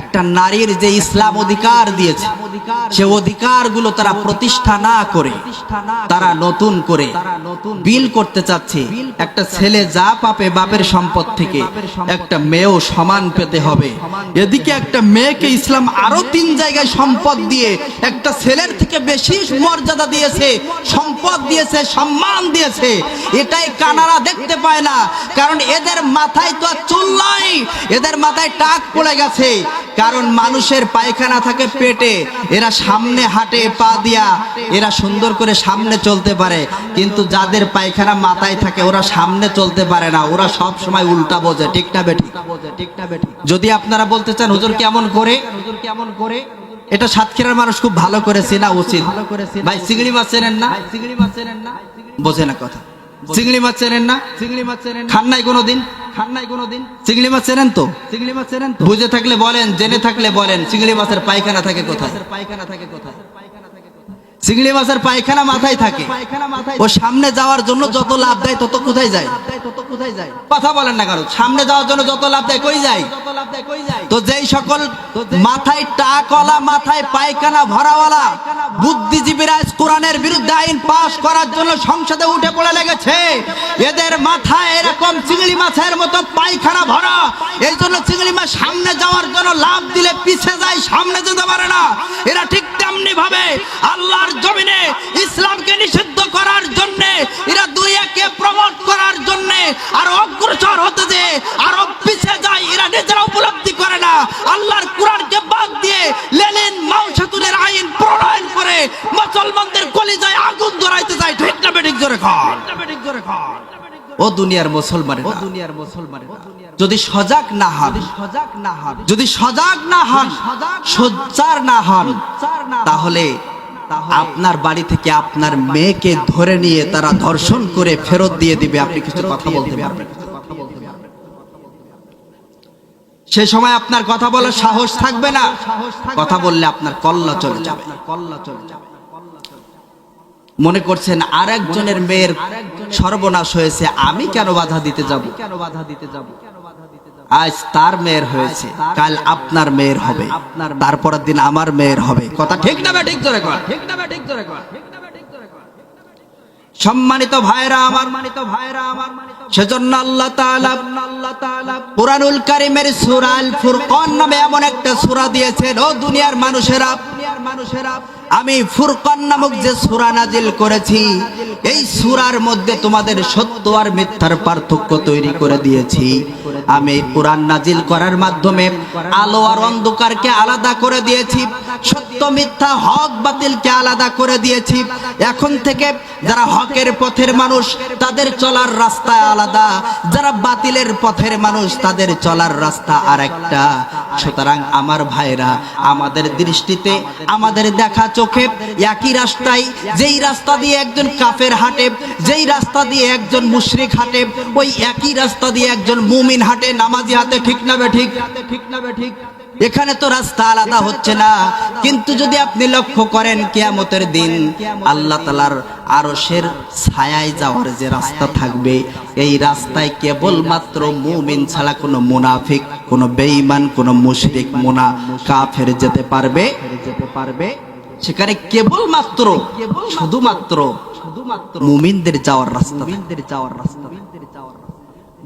একটা নারীর যে ইসলাম অধিকার দিয়েছে, সে অধিকারগুলো তারা প্রতিষ্ঠা না করে, তারা নতুন করে বিল করতে চাচ্ছে। একটা ছেলে যা পাবে বাপের সম্পদ থেকে, একটা মেয়েও সমান পেতে হবে। এদিকে একটা মেয়েকে ইসলাম আরও তিন জায়গায় সম্পদ দিয়ে, একটা ছেলের থেকে বেশি মর্যাদা দিয়েছে, সম্পদ দিয়েছে, সম্মান দিয়েছে। এটাই কানারা দেখতে পায় না, কারণ এদের মাথায় তো আর চুল নাই, এদের মাথায় টাক পড়ে গেছে। কারণ মানুষের পায়খানা থাকে পেটে। এরা সামনে হাঁটে, পা দিয়া এরা সুন্দর করে সামনে চলতে পারে। কিন্তু যাদের পায়খানা মাথায় থাকে, ওরা সামনে চলতে পারে না। ওরা সব সময় উল্টা বোঝে, ঠিক না বেঠিক? ঠিক না বেঠিক? যদি আপনারা বলতে চান, হুজুর কেমন করে? হুজুর কেমন করে এটা সাতক্ষীরার মানুষ খুব ভালো করে চেনা উচিত। ভাই চিংড়ি মাছ চেনেন না চিংড়ি মাছ চেনেন না? বোঝে না কথা। চিংড়ি মাছ চেনেন না? চিংড়ি মাছ চেনেন খান নাই কোনোদিন? খান নাই কোনোদিন। চিংড়ি মাছ চেনেন তো? চিংড়ি মাছ চেনেন বুঝে থাকলে বলেন জেনে থাকলে বলেন চিংড়ি মাছের পায়খানা থাকে কোথায়? পায়খানা থাকে কোথায়? চিংড়ি মাছের পায়খানা মাথায় থাকে। ও সামনে যাওয়ার জন্য যত লাভ দেয় তত কোথায় যায়? কথা বলেন না কারও। সামনে যাওয়ার জন্য যত লাভ দেয় কই যায়? তো যেই সকল মাথায় টাকওয়ালা মাথায় পায়খানা ভরাওয়ালা বুদ্ধিজীবীরা কোরআনের বিরুদ্ধে আইন পাশ করার জন্য সংসদে উঠে পড়ে লেগেছে। এদের মাথায় এরকম চিংড়ি মাছের মতো পায়খানা ভরা। এই জন্য চিংড়ি মাছ সামনে যাওয়ার জন্য লাভ দিলে পিছে যায় সামনে যেতে পারে না। এরা নিজেরা উপলব্ধি করে না। আল্লাহর কোরআনকে বাদ দিয়ে লেনিন মাও সেতুনের আইন প্রণয়ন করে মুসলমানদের কলিজায় আগুন ধরাইতে যায় ঠিক না বেঠিক জোরে খান ও দুনিয়ার মুসলমান ও দুনিয়ার মুসলমান যদি সজাগ না হন সজাগ না হন, যদি সজাগ না হন, সোচ্চার না হন, তাহলে আপনার বাড়ি থেকে আপনার মেয়েকে ধরে নিয়ে তারা ধর্ষণ করে ফেরত দিয়ে দিবে। আপনি কিছু কথা বলতে পারবেন? সে সময় আপনার কথা বলার সাহস থাকবে না। কথা বললে আপনার কল্লা চলে যাবে। মনে করছেন আর একজনের মেয়ের সর্বনাশ হয়েছে, আমি কেন বাধা দিতে যাব? কেন বাধা দিতে যাব আজ তার মেয়ের হয়েছে, কাল আপনার মেয়ের হবে আপনার তারপরের দিন আমার মেয়ের হবে। কথা ঠিক না ঠিক ধরে ঠিক না ঠিক ধরে সম্মানিত ভাইরা আমার মানিত ভাইরা আমার সেজন্য আল্লাহ তাআলা আল্লাহ তাআলা কুরআনুল কারীমের নামে এমন একটা সূরা দিয়েছেন, ও দুনিয়ার মানুষেরা দুনিয়ার মানুষেরা। আমি ফুরকান নামক যে সূরা নাজিল করেছি, এই সুরার মধ্যে তোমাদের সত্য আর মিথ্যার পার্থক্য তৈরি করে দিয়েছি। আমি কোরআন নাজিল করার মাধ্যমে আলো আর অন্ধকারকে আলাদা করে দিয়েছি, সত্য, মিথ্যা, হক, বাতিলকে আলাদা করে দিয়েছি। এখন থেকে যারা হকের পথের মানুষ, তাদের চলার রাস্তা আলাদা। যারা বাতিলের পথের মানুষ, তাদের চলার রাস্তা আরেকটা। সুতরাং আমার ভাইরা, আমাদের দৃষ্টিতে, আমাদের দেখা চোখে একই রাস্তায়, যেই রাস্তা দিয়ে একজন কাফের হাঁটে, যেই রাস্তা দিয়ে একজন মুশরিক হাঁটে, ওই একই রাস্তা দিয়ে একজন মুমিন হাঁটে, নামাজি হাতে ঠিক না বে ঠিক। হাতে ঠিক না বে ঠিক এখানে তো রাস্তা আলাদা হচ্ছে না। কিন্তু যদি আপনি লক্ষ্য করেন কেয়ামতের দিন, আল্লাহ তালার আরশের ছায়ায় যাওয়ার যে রাস্তা থাকবে, এই রাস্তায় কেবলমাত্র মুমিন ছাড়া কোনো মুনাফিক, কোনো বেঈমান, কোনো মুশরিক, মুনা, কাফের যেতে পারবে। যেতে পারবে সেখানে কেবলমাত্র, শুধুমাত্র শুধুমাত্র মুমিনদের যাওয়ার রাস্তা মুমিনদের যাওয়ার রাস্তা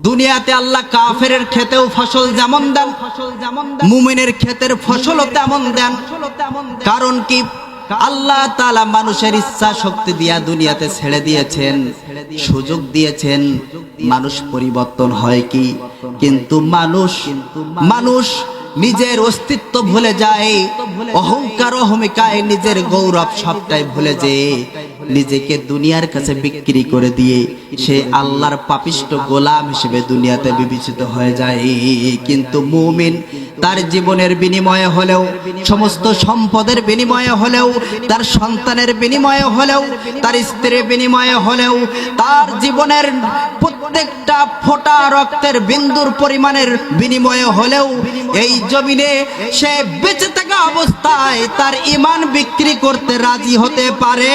দুনিয়াতে আল্লাহ কাফের ক্ষেতেও ফসল যেমন দেন ফসল যেমন মুমিনের ক্ষেতের ফসলও তেমন দেন। কারণ কি? আল্লাহ তালা মানুষের ইচ্ছা শক্তি দিয়া দুনিয়াতে ছেড়ে দিয়েছেন, সুযোগ দিয়েছেন, মানুষ পরিবর্তন হয় কি? কিন্তু মানুষ মানুষ নিজের অস্তিত্ব ভুলে যায়, অহংকার অহমিকায় নিজের গৌরব সবটাই ভুলে যেয়ে নিজেকে দুনিয়ার কাছে বিক্রি করে দিয়ে সে আল্লাহর পাপিষ্ট গোলাম হিসেবে দুনিয়াতে বিবেচিত হয়ে যায়। কিন্তু মুমিন তার জীবনের বিনিময়ে হলেও, সমস্ত সম্পদের বিনিময়ে হলেও, তার সন্তানের বিনিময়ে হলেও, তার স্ত্রীর বিনিময়ে হলেও, তার জীবনের প্রত্যেকটা ফোটা রক্তের বিন্দুর পরিমাণের বিনিময়ে হলেও, এই জমিনে সে বেঁচে থাকা অবস্থায় তার ইমান বিক্রি করতে রাজি হতে পারে।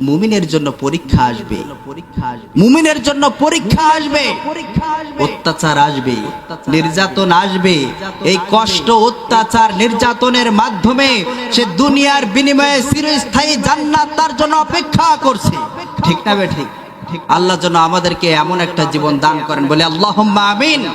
মুমিনের জন্য পরীক্ষা আসবে। মুমিনের জন্য পরীক্ষা আসবে। অত্যাচার আসবে, নির্যাতন আসবে। এই কষ্ট, অত্যাচার নির্যাতনের মাধ্যমে সে দুনিয়ার বিনিময়ে চিরস্থায়ী জান্নাত তার জন্য অপেক্ষা করছে। ঠিক না বে ঠিক? আল্লাহ যেন আমাদেরকে এমন একটা জীবন দান করেন বলে আল্লাহ আমিন।